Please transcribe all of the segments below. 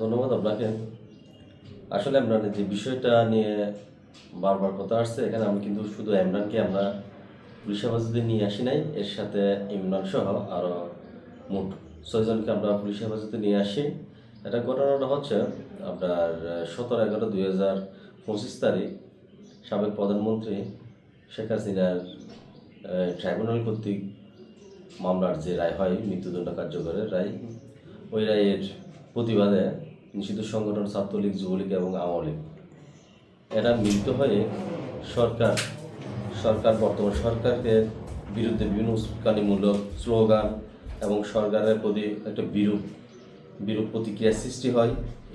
ধন্যবাদ আপনাকে। আসলে আপনার যে বিষয়টা নিয়ে বারবার কথা আসছে, এখানে আমি কিন্তু শুধু ইমরানকে, আমরা পুলিশ নিয়ে আসি নাই, এর সাথে ইমরান সহ আরও মোট ছয়জনকে আমরা পুলিশ হেফাজতে নিয়ে আসি। এটা ঘটনাটা হচ্ছে আপনার সতেরো এগারো দুই হাজার পঁচিশ তারিখ, সাবেক প্রধানমন্ত্রী শেখ হাসিনার ট্রাইব্যুনাল কর্তৃক মামলার যে রায় হয়, মৃত্যুদণ্ড কার্যকরের রায়, ওই রায়ের প্রতিবাদে নিষিদ্ধ সংগঠন ছাত্রলীগ, যুবলীগ এবং আওয়ামী লীগ। এরা মিলিত হয়ে সরকার সরকার বর্তমান সরকারকে বিরুদ্ধে বিভিন্ন উস্কানিমূলক স্লোগান এবং সরকারের প্রতি একটা বিরূপ বিরূপ প্রতিক্রিয়া সৃষ্টি হয়।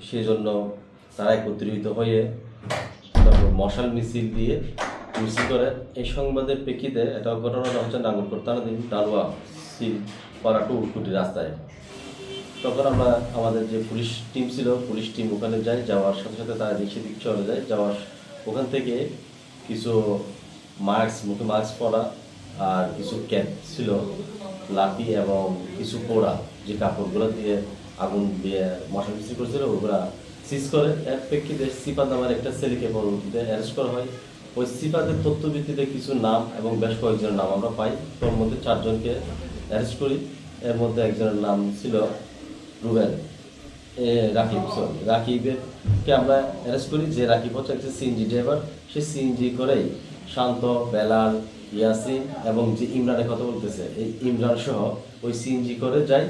সেজন্য তারা একত্রিত হয়ে তারপর মশাল মিছিল দিয়ে মিছিল করে। এই সংবাদের প্রেক্ষিতে এটা ঘটনাটা হচ্ছে নাগরকোট দিন ডালুয়া সিল পাড়াটু উটকুটি রাস্তায়। তখন আমরা আমাদের যে পুলিশ টিম ছিল, পুলিশ টিম ওখানে যায়, যাওয়ার সাথে সাথে তারা দিক চলে যায়। যাওয়ার ওখান থেকে কিছু মাস্ক মুখে মাস্ক পরা আর কিছু ক্যাপ ছিল, লাঠি এবং কিছু পোড়া, যে কাপড়গুলো দিয়ে আগুন দিয়ে মশা মিস্ত্রি করেছিল, ওগুলা সিজ করে। এর প্রেক্ষিতে সিপাত নামের একটা ছেলেকে পরবর্তীতে অ্যারেস্ট করা হয়। ওই সিপাতের তথ্য ভিত্তিতে কিছু নাম এবং বেশ কয়েকজনের নাম আমরা পাই। তোর মধ্যে চারজনকে অ্যারেস্ট করি। এর মধ্যে একজনের নাম ছিল রুবেল, এ রাকিব সরি রাকিবকে আমরা অ্যারেস্ট করি? যে রাকিব হচ্ছে একটা সিএনজি ড্রাইভার সে সিএনজি করেই শান্ত, বেলাল, ইয়াসিন এবং যে ইমরানের কথা বলতেছে, এই ইমরান সহ ওই সিএনজি করে যায়।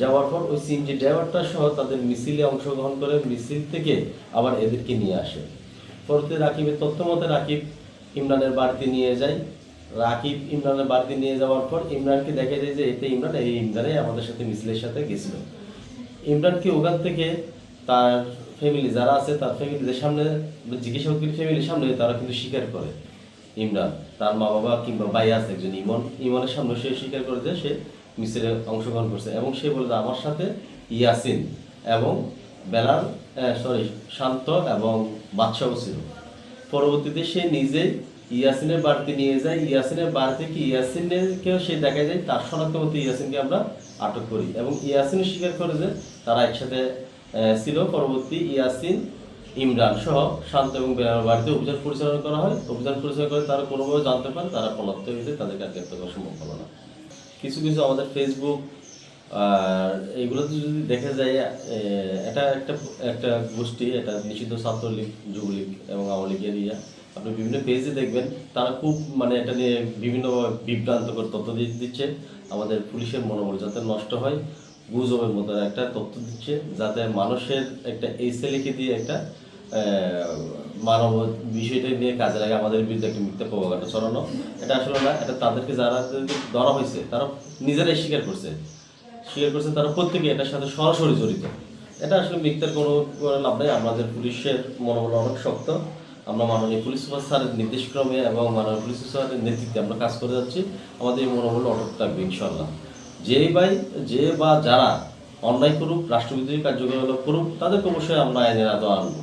যাওয়ার পর ওই সিএনজি ড্রাইভারটা সহ তাদের মিছিলে অংশগ্রহণ করে, মিছিল থেকে আবার এদেরকে নিয়ে আসে। পরবর্তী রাকিবের তথ্য মতে রাকিব ইমরানের বাড়িতে নিয়ে যায়। রাকিব ইমরানের বাড়িতে নিয়ে যাওয়ার পর ইমরানকে দেখা যায় যে এতে ইমরান, এই ইমরানে আমাদের সাথে মিছিলের সাথে গেছিল। ইমরানকে ওখান থেকে তার ফ্যামিলি যারা আছে, তার ফ্যামিলিদের সামনে জিজ্ঞাসা করি ফ্যামিলির সামনে, তারা কিন্তু স্বীকার করে ইমরান। তার মা বাবা কিংবা ভাই আছে একজন ইমন। ইমনের সামনে সে স্বীকার করে যে সে মিছিলে অংশগ্রহণ করছে এবং সে বলে আমার সাথে ইয়াসিন এবং বেলাল সরি শান্ত এবং বাদশাহ ছিল। পরবর্তীতে সে নিজে ইয়াসিনের বাড়িতে নিয়ে যায়। ইয়াসিনের বাড়ি থেকে ইয়াসিনকেও সে দেখা যায়, তার শনাক্ত মতো ইয়াসিনকে আমরা আটক করি এবং ইয়াসিন স্বীকার করে যে তারা একসাথে ছিল। পরবর্তী ইয়াসিন, ইমরান সহ শান্ত এবং বেলার বাড়িতে অভিযান পরিচালনা করা হয়। অভিযান পরিচালনা করে তারা কোনোভাবে জানতে পারে, তারা পলাত্ত হয়েছে, তাদেরকে আর গ্রেপ্তার করা সম্ভব হলো না। কিছু কিছু আমাদের ফেসবুক আর এইগুলোতে যদি দেখা যায় এটা একটা একটা গোষ্ঠী, এটা নিষিদ্ধ ছাত্রলীগ, যুবলীগ এবং আওয়ামী লীগের ইয়া। আপনি বিভিন্ন পেজে দেখবেন, তারা খুব মানে এটা নিয়ে বিভিন্ন বিভ্রান্তকর তথ্য দিয়ে দিচ্ছে। আমাদের পুলিশের মনোবল যাতে নষ্ট হয়, গুজবের মতো একটা তথ্য দিচ্ছে, যাতে মানুষের একটা এই ছেলেকে দিয়ে একটা মানব বিষয়টা নিয়ে কাজে লাগে, আমাদের বিরুদ্ধে একটা মিথ্যা প্রভাবটা ছড়ানো। এটা আসলে না, এটা তাদেরকে যারা ধরা হয়েছে, তারা নিজেরাই স্বীকার করছে। স্বীকার করছে তারা প্রত্যেকে এটার সাথে সরাসরি জড়িত। এটা আসলে মিথ্যার কোনো লাভ নেই। আমাদের পুলিশের মনোবল অনেক শক্ত। আমরা মাননীয় পুলিশ সুপার স্যারের নির্দেশক্রমে এবং মাননীয় পুলিশ সুপারের নেতৃত্বে আমরা কাজ করে যাচ্ছি। আমাদের এই মনোবল অটক থাকবে ইনশাল্লাহ যেই ভাই, যে বা যারা অন্যায় করুক রাষ্ট্রবিরোধী কার্যকলাপ করুক, তাদেরকে অবশ্যই আমরা আইনের আদৌ আনব।